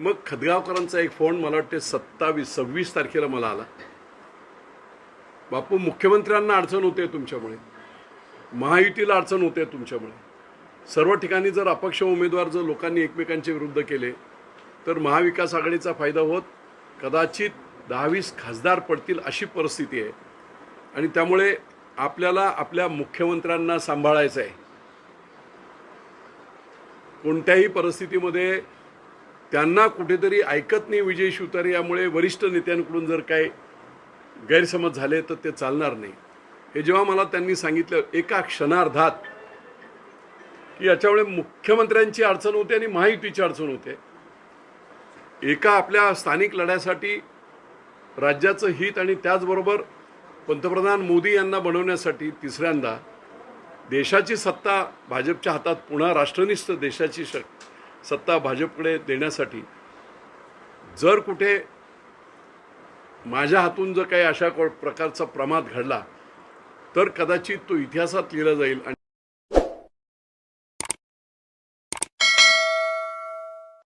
मग खदगावकरांचा एक फोन मला वाटते सत्तावीस सव्वीस तारखेला मला आला. बापू मुख्यमंत्र्यांना अडचण होते तुमच्यामुळे. महायुतीला अडचण होते तुमच्यामुळे. सर्व ठिकाणी जर अपक्ष उमेदवार जर लोकांनी एकमेकांच्या विरुद्ध केले तर महाविकास आघाडीचा फायदा होत कदाचित दहावीस खासदार पडतील अशी परिस्थिती आहे. आणि त्यामुळे आपल्याला आपल्या मुख्यमंत्र्यांना सांभाळायचं आहे. कोणत्याही परिस्थितीमध्ये त्यांना कुठेतरी ऐकत नाही विजय शिवतारे यामुळे वरिष्ठ नेत्यांकडून जर काय गैरसमज झाले तर ते चालणार नाही. हे जेव्हा मला त्यांनी सांगितलं एका क्षणार्धात की याच्यामुळे मुख्यमंत्र्यांची अडचण होते आणि महायुतीची अडचण होते. एका आपल्या स्थानिक लढ्यासाठी राज्याचं हित आणि त्याचबरोबर पंतप्रधान मोदी यांना बनवण्यासाठी तिसऱ्यांदा देशाची सत्ता भाजपच्या हातात पुन्हा राष्ट्रनिष्ठ देशाची श सत्ता भाजपकडे देण्यासाठी जर कुठे माझ्या हातून जर काही अशा प्रकारचा प्रमाद घडला तर कदाचित तो इतिहासात लिहिला जाईल आणि